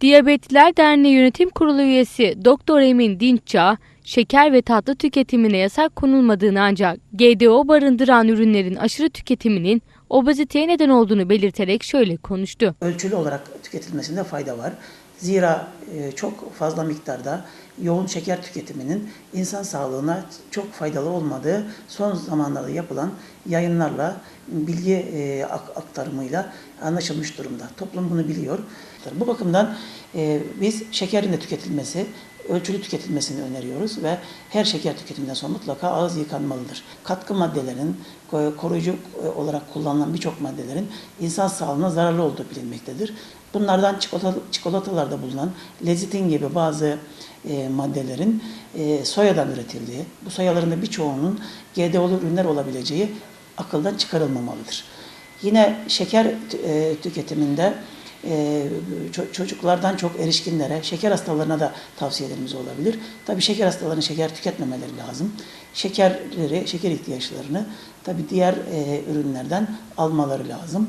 Diyabetliler Derneği Yönetim Kurulu üyesi Doktor Emin Dinçça, şeker ve tatlı tüketimine yasak konulmadığını ancak GDO barındıran ürünlerin aşırı tüketiminin obeziteye neden olduğunu belirterek şöyle konuştu. ölçülü olarak tüketilmesinde fayda var. Zira e, çok fazla miktarda yoğun şeker tüketiminin insan sağlığına çok faydalı olmadığı son zamanlarda yapılan yayınlarla, bilgi e, ak- aktarımıyla anlaşılmış durumda. Toplum bunu biliyor. Bu bakımdan e, biz şekerin de tüketilmesi, ölçülü tüketilmesini öneriyoruz ve her şeker tüketiminden sonra mutlaka ağız yıkanmalıdır. Katkı maddelerin, ko- koruyucu e, olarak kullanılan birçok maddelerin insan sağlığına zararlı olduğu bilinmektedir. Bunlardan çikolata, çikolatalarda bulunan lezitin gibi bazı e, maddelerin e, soyadan üretildiği, bu soyaların da birçoğunun GDO'lu ürünler olabileceği akıldan çıkarılmamalıdır. Yine şeker e, tüketiminde e, çocuklardan çok erişkinlere, şeker hastalarına da tavsiyelerimiz olabilir. Tabii şeker hastalarının şeker tüketmemeleri lazım. Şekerleri, şeker ihtiyaçlarını tabii diğer e, ürünlerden almaları lazım.